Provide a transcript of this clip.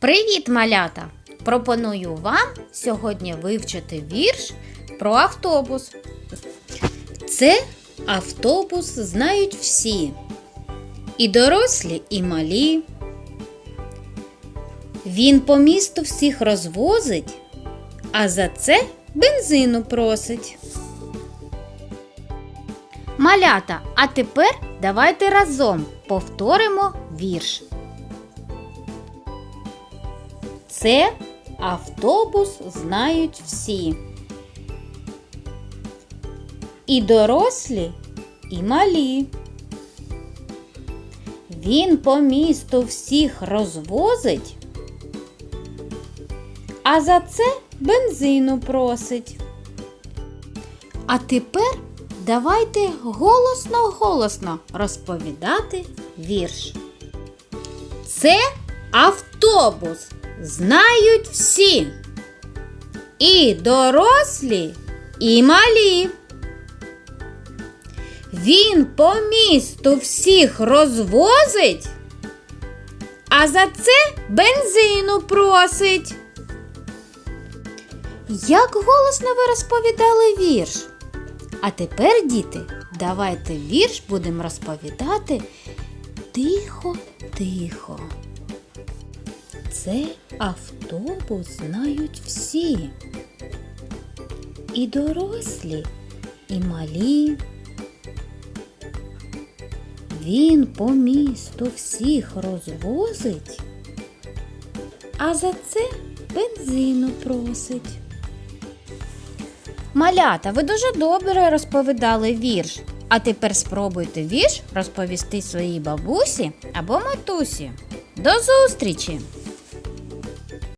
Привіт, малята! Пропоную вам сьогодні вивчити вірш про автобус. Це автобус знають всі. І дорослі, і малі. Він по місту всіх розвозить, а за це бензину просить. Малята, а тепер давайте разом повторимо вірш. Це автобус знають всі. І дорослі, і малі. Він по місту всіх розвозить, а за це бензину просить. А тепер давайте голосно-голосно розповідати вірш. Це автобус знають всі. І дорослі, і малі. Він по місту всіх розвозить, а за це бензину просить. Як голосно ви розповідали вірш? А тепер, діти, давайте вірш будемо розповідати тихо-тихо. Це автобус знають всі. І дорослі, і малі. Він по місту всіх розвозить, а за це бензину просить. Малята, ви дуже добре розповідали вірш. А тепер спробуйте вірш розповісти своїй бабусі або матусі. До зустрічі!